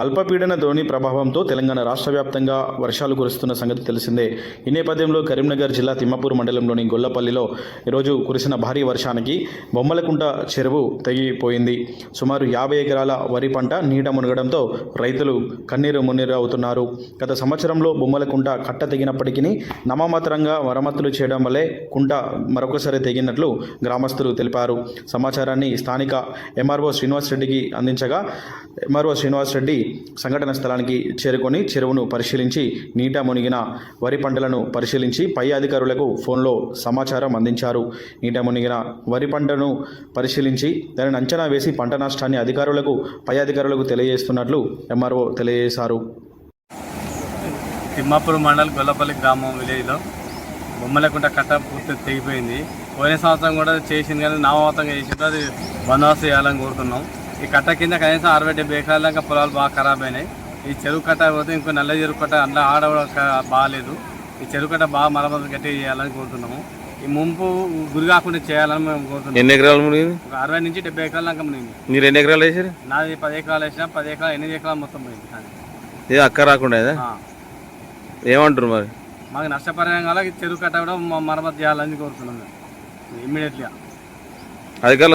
అల్పపీడన ద్రోణి ప్రభావంతో తెలంగాణ రాష్ట్ర వ్యాప్తంగా వర్షాలు కురుస్తున్న సంగతి తెలిసిందే. ఈ నేపథ్యంలో కరీంనగర్ జిల్లా తిమ్మపూర్ మండలంలోని గొల్లపల్లిలో ఈరోజు కురిసిన భారీ వర్షానికి బొమ్మలకుంట చెరువు తెగిపోయింది. సుమారు యాభై ఎకరాల వరి పంట నీట మునగడంతో రైతులు కన్నీరు మున్నీరు అవుతున్నారు గత సంవత్సరంలో బొమ్మలకుంట కట్ట తెగినప్పటికీ నమమాత్రంగా మరమ్మతులు చేయడం వల్లే కుంట మరొకసారి తెగినట్లు గ్రామస్తులు తెలిపారు. సమాచారాన్ని స్థానిక ఎంఆర్ఓ శ్రీనివాస్ రెడ్డికి అందించగా ఎంఆర్ఓ శ్రీనివాస్ రెడ్డి సంఘటన స్థలానికి చేరుకొని చెరువును పరిశీలించి నీట మునిగిన వరి పంటలను పరిశీలించి పై అధికారులకు ఫోన్లో సమాచారం అందించారు. నీట మునిగిన వరి పంటను పరిశీలించి దానిని అంచనా వేసి పంట నష్టాన్ని అధికారులకు పై అధికారులకు తెలియజేస్తున్నట్లు ఎంఆర్ఓ తెలియజేశారు. తిమ్మాపురం మండల్ గొల్లపల్లి గ్రామం విలేజ్లో బొమ్మలకుంట కట్ట పూర్తి తెగిపోయింది. పోయిన సంవత్సరం కూడా చేసింది కానీ నామవంతంగా చేసింది అది బందోబస్తు చేయాలని కోరుతున్నాం. ఈ కట్ట కింద కనీసం అరవై డెబ్బై ఎకరాల దాకా పొలాలు బాగా ఖరాబ్ అయినాయి. ఈ చెరువు కట్ట పోతే ఇంకో నల్ల చెరువు కట్ట అందులో ఆడ కూడా క- బాగాలేదు. ఈ చెరువు కట్ట బాగా మరమ్మతు గట్టి చేయాలని కోరుతున్నాము. ఈ ముంపు గురి కాకుండా చేయాలని మేము కోరుతున్నాం ఎన్ని ఎకరాలు మునిగింది? ఒక అరవై నుంచి డెబ్బై ఎకరాల దాకా మునిగింది. మీరు ఎన్ని ఎకరాలు వేసారు? నాది పది ఎకరాలు వేసినా పది ఎకరాలు ఎనిమిది ఎకరాలు మొత్తం పోయింది. ఇది అక్క రాకుండా. ఏమంటారు మరి? మాకు నష్టపరిహారం కాల చెరువు కట్ట కూడా మరమ్మతు చేయాలని కోరుతున్నాం ఇమ్మీడియట్గా. అధికారులు